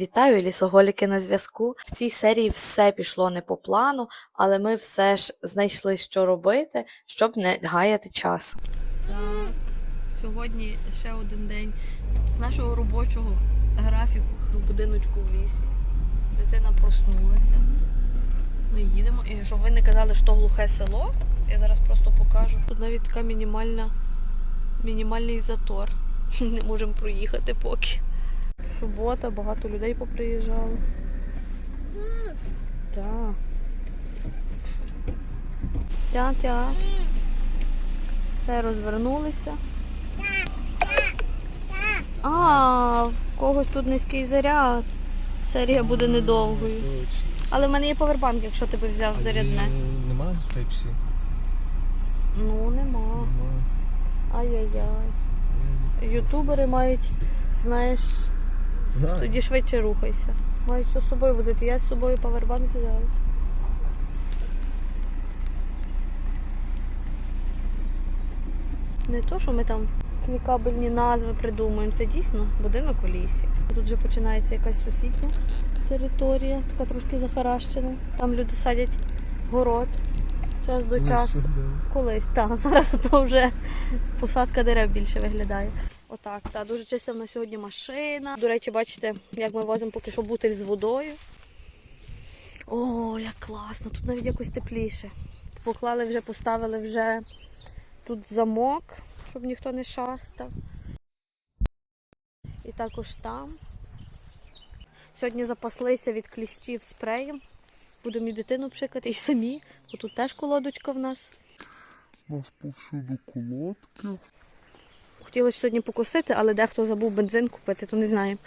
Вітаю, лісоголіки на зв'язку. В цій серії все пішло не по плану, але ми все ж знайшли, що робити, щоб не гаяти часу. Так, сьогодні ще один день нашого робочого графіку в будиночку в лісі. Дитина проснулася. Ми їдемо. І щоб ви не казали, що глухе село, я зараз просто покажу. Тут навіть така мінімальна, мінімальний затор. Не можемо проїхати поки. Субота, багато людей поприїжджало. Так. Тя-тя. Все розвернулися. А, в когось тут низький заряд. Серія буде недовгою. Але в мене є повербанк, якщо ти би взяв зарядне. Нема Type-C? Ну. Нема. Ай-яй-яй. Ютубери мають, знаєш, Знаю. тоді швидше рухайся. Мають все з собою возити. Я з собою павербанк взяла. Не то, що ми там клікабельні назви придумуємо, це дійсно будинок у лісі. Тут вже починається якась сусідня територія, така трошки захаращена. Там люди садять город час до часу. Колись, так. Зараз то вже посадка дерев більше виглядає. Отак, так, дуже чиста в нас сьогодні машина. До речі, бачите, як ми возимо поки що бутиль з водою. О, як класно! Тут навіть якось тепліше. Поклали вже, поставили вже тут замок, щоб ніхто не шастав. І також там. Сьогодні запаслися від кліщів спреєм. Будемо і дитину пшикати, і самі. Бо тут теж колодочка в нас. У нас повсюду колодки. Хотіли сьогодні покосити, але дехто забув бензин купити, то не знаємо.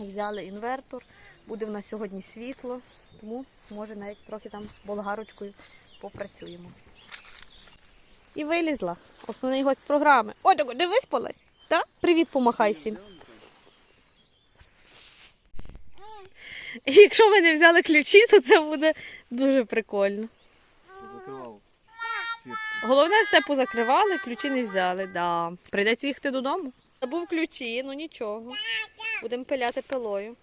Взяли інвертор, буде в нас сьогодні світло, тому може навіть трохи там болгарочкою попрацюємо. І вилізла. Основний гость програми. О, так, не виспалась? Так? Привіт, помахай всім. Якщо ми не взяли ключі, то це буде дуже прикольно. Головне, все позакривали, ключі не взяли. Да. Прийдеться їхати додому. Забув ключі, ну нічого. Будемо пиляти пилою.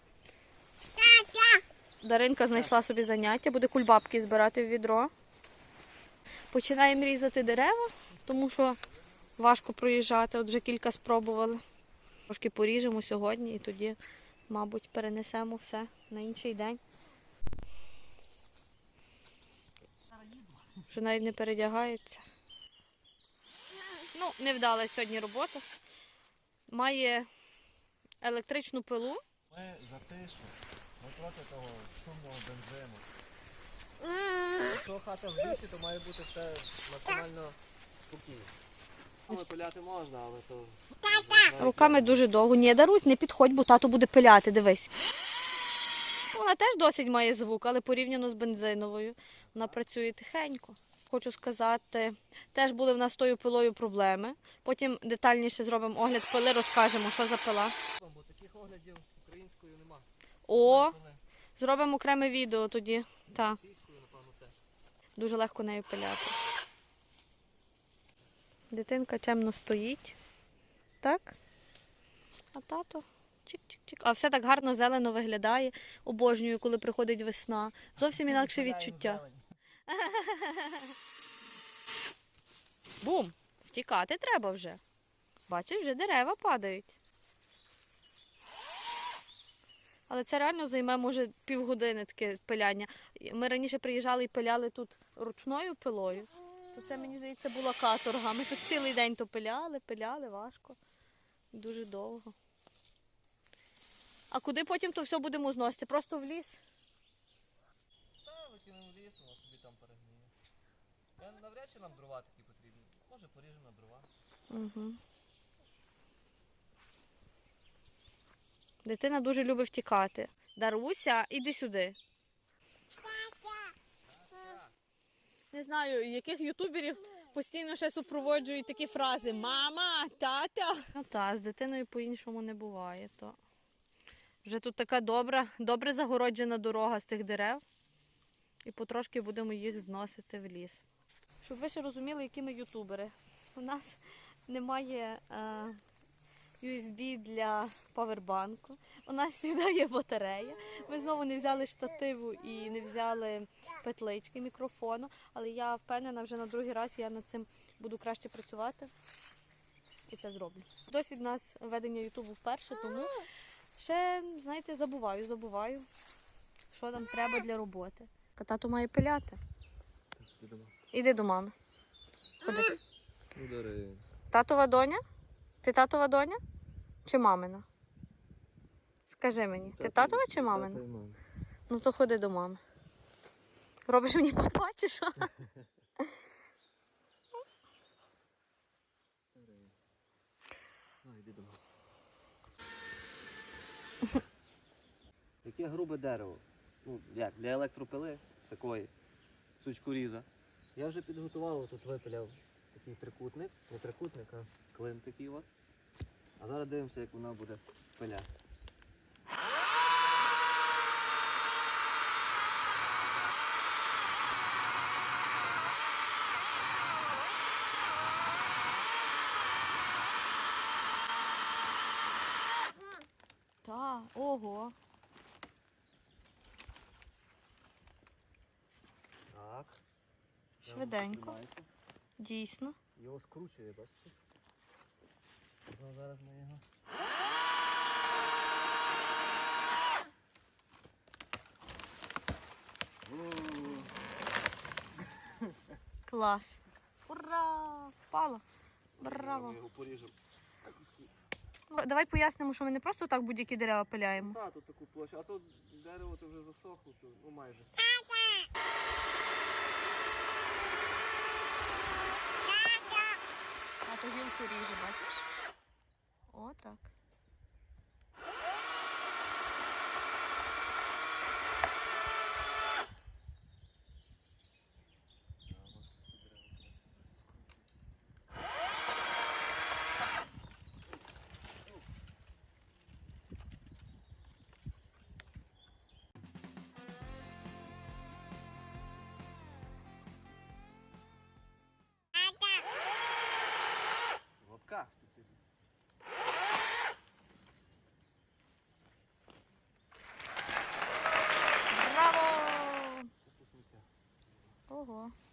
Даринка знайшла собі заняття, буде кульбабки збирати в відро. Починаємо різати дерева, тому що важко проїжджати, от вже кілька спробували. Трошки поріжемо сьогодні і тоді, мабуть, перенесемо все на інший день. Вже навіть не передягається. Ну, не вдала сьогодні робота. Має електричну пилу. Ми за тишу. Ми проти того шумного бензину. Якщо хата в лісі, то має бути все максимально спокійно. Але пиляти можна, але то. Руками дуже довго. Ні, Дарусь, не підходь, бо тато буде пиляти, дивись. Вона теж досить має звук, але порівняно з бензиновою. Вона працює тихенько. Хочу сказати, теж були в нас з тою пилою проблеми. Потім детальніше зробимо огляд пили, розкажемо, що за пила. Бо таких оглядів українською нема. О, зробимо окреме відео тоді. Так. Напевно, теж. Дуже легко нею пиляти. Дитинка чемно стоїть. Так? А тато чик-чик-чик. А все так гарно зелено виглядає. Обожнюю, коли приходить весна. Зовсім інакше відчуття. Бум! Втікати треба вже. Бачиш, вже дерева падають. Але це реально займе, може, півгодини таке пиляння. Ми раніше приїжджали і пиляли тут ручною пилою. То це, мені здається, була каторга. Ми тут цілий день то пиляли, пиляли, важко. Дуже довго. А куди потім то все будемо зносити? Просто в ліс? Та, викинемо в ліс, воно собі там перегниє. Я навряд чи нам дрова такі потрібні. Може поріжемо на дрова. Угу. Дитина дуже любить втікати. Даруся, іди сюди. Не знаю, яких ютуберів постійно ще супроводжують такі фрази Мама, тата. Ну так, з дитиною по-іншому не буває. То. Вже тут така добра, добре загороджена дорога з тих дерев. І потрошки будемо їх зносити в ліс. Щоб ви ще розуміли, які ми ютубери. У нас немає е, USB для павербанку. У нас завжди є батарея. Ми знову не взяли штативу і не взяли петлички мікрофону, але я впевнена, вже на другий раз я над цим буду краще працювати і це зроблю. Досвід нас ведення Ютубу вперше, тому ще, знаєте, забуваю, забуваю, що там треба для роботи. Тато має пиляти. Іди до мами. Ходи. Удари. Татова доня? Ти татова доня? Чи мамина? Скажи мені, ти татова чи мамина? Ну то ходи до мами. Робиш мені папа чи що? Яке грубе дерево. Ну, як, для електропили такої сучкоріза. Я вже підготував, тут випиляв такий трикутник, не трикутник, а клин такий от. А зараз дивимося, як вона буде пиляти. Так, ого. Так. Швиденько. Дійсно. Його скручує, бачите? Зараз ми його. Клас. Ура! Впало. Браво. Ми його поріжемо. Давай пояснимо, що ми не просто так будь-які дерева пиляємо. Так, тут таку площу, а тут дерево то вже засохло, то, ну майже. А то гілку ріже, бачиш? О,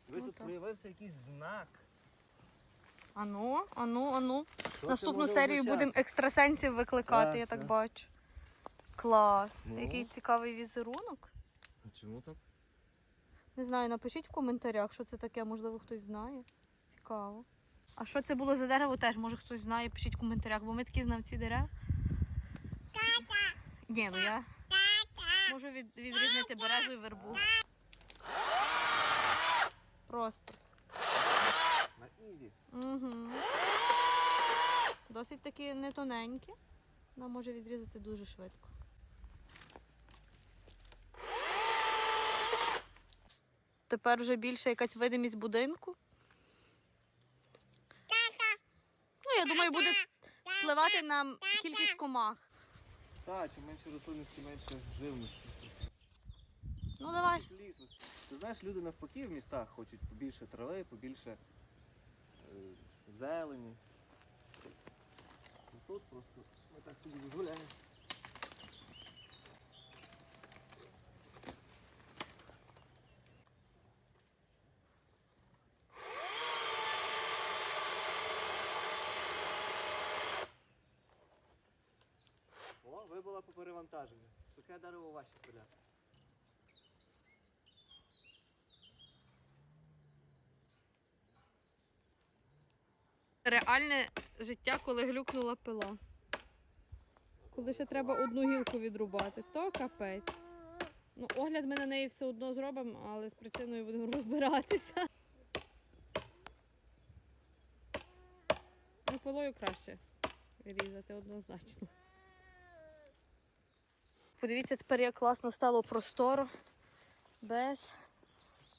Ви Ну тут так. проявився якийсь знак. Ану, ану, ану. Що Наступну серію означати? будемо екстрасенсів викликати, Так, я так так. бачу. Клас. Ну. Який цікавий візерунок. А чому так? Не знаю, напишіть в коментарях, що це таке, можливо, хтось знає. Цікаво. А що це було за дерево, теж може хтось знає, пишіть в коментарях, бо ми такі знавці дерев. Тата! Ні, ну я можу від, відрізнити березу і вербу. Просто. На ізі. Угу. Досить таки не тоненькі. Вона може відрізати дуже швидко. Тепер вже більше якась видимість будинку. Ну, я думаю, буде впливати на кількість комах. Так, чим менше рослинності, менше живності. Ну давай. Ти знаєш, люди навпаки в містах хочуть побільше трави, побільше е, зелені. Тут просто ми так собі гуляємо. О, вибула по перевантаженню. Сухе дерево ваші поля. Реальне життя, коли глюкнула пила. Коли ще треба одну гілку відрубати, то капець. Ну, огляд ми на неї все одно зробимо, але з причиною будемо розбиратися. Ну, пилою краще різати однозначно. Подивіться, тепер як класно стало просторо без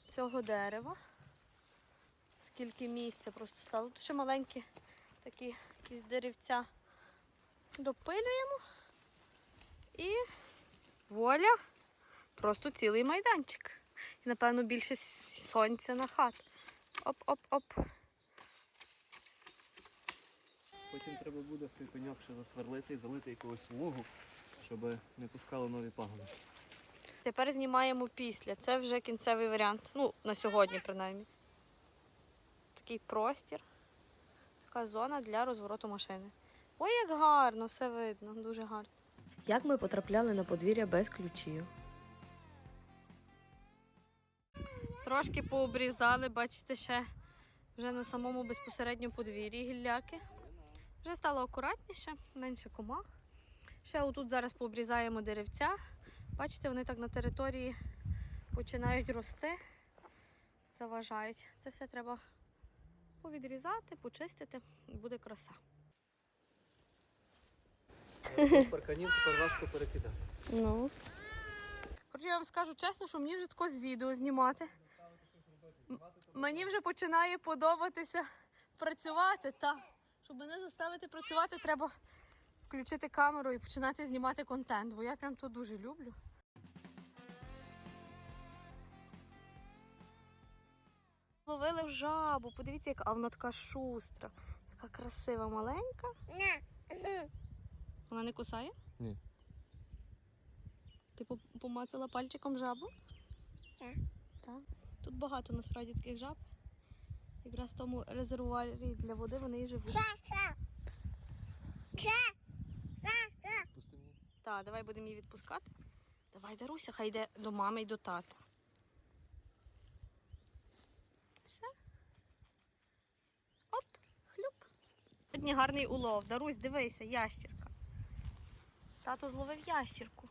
цього дерева скільки місця просто стало. Тут ще маленькі такі якісь деревця допилюємо. І воля, просто цілий майданчик. І, напевно, більше сонця на хат. Оп-оп-оп. потім треба буде в той пеньок ще засверлити і залити якогось вологу, щоб не пускало нові пагони. Тепер знімаємо після. Це вже кінцевий варіант. Ну, на сьогодні, принаймні. Такий простір. Така зона для розвороту машини. Ой, як гарно, все видно, дуже гарно. Як ми потрапляли на подвір'я без ключів? Трошки пообрізали, бачите, ще вже на самому безпосередньо подвір'ї гілляки. Вже стало акуратніше, менше комах. Ще отут зараз пообрізаємо деревця. Бачите, вони так на території починають рости, заважають. Це все треба повідрізати, почистити буде краса. Парканів тепер важко перекидати. Ну. Коротше, я вам скажу чесно, що мені вже тако з відео знімати. Мені вже починає подобатися працювати, та. Щоб мене заставити працювати, треба включити камеру і починати знімати контент, бо я прям то дуже люблю. Ловили жабу, подивіться, яка а вона така шустра, яка красива, маленька. Вона не кусає? Ні. Ти помацала пальчиком жабу? Так. Так. Тут багато насправді таких жаб. Якраз в тому резервуарі для води вони і живуть. Пусти мені. Так, давай будемо її відпускати. Давай, Даруся, хай йде до мами і до тата. Сьогодні гарний улов. Дарусь, дивися, ящірка. Тато зловив ящірку.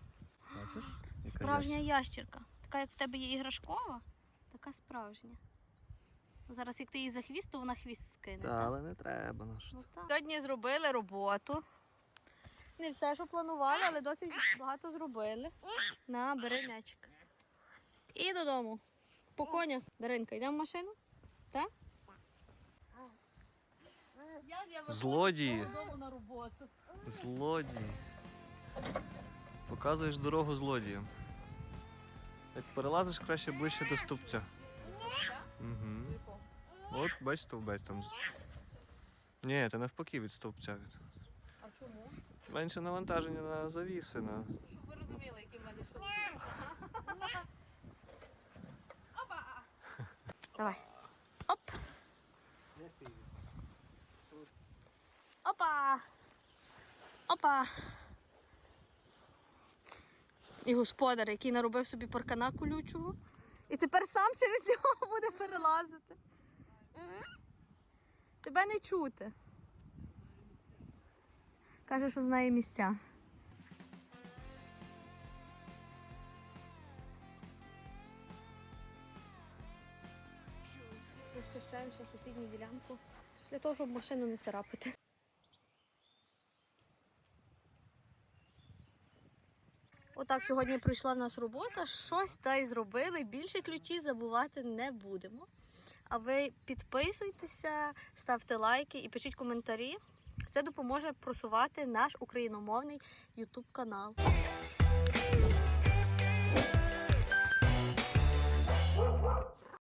Бачиш? Яка Справжня ящерка. ящірка. Така, як в тебе є іграшкова, така справжня. Зараз, як ти її за хвіст, то вона хвіст скине. Та, так? але не треба на що. Ну, так. Сьогодні зробили роботу. Не все, що планували, але досить багато зробили. На, бери м'ячик. І додому. По конях. Даринка, йдемо в машину? Так? Злодії. Додому на роботу. Злодії. Показуєш дорогу злодіям. Як перелазиш краще ближче до стовпця. Угу. От бач стовбець там. Ні, ти навпаки від стовпця. А чому? Менше навантаження на завіси. На... Щоб ви розуміли, які в мене що. Давай. Опа! Опа! І господар, який наробив собі паркана колючого. І тепер сам через нього буде перелазити. Тебе не чути. Каже, що знає місця. Розчищаємо сусідню ділянку для того, щоб машину не царапати. Отак сьогодні прийшла в нас робота, щось та й зробили. Більше ключі забувати не будемо. А ви підписуйтеся, ставте лайки і пишіть коментарі. Це допоможе просувати наш україномовний YouTube канал.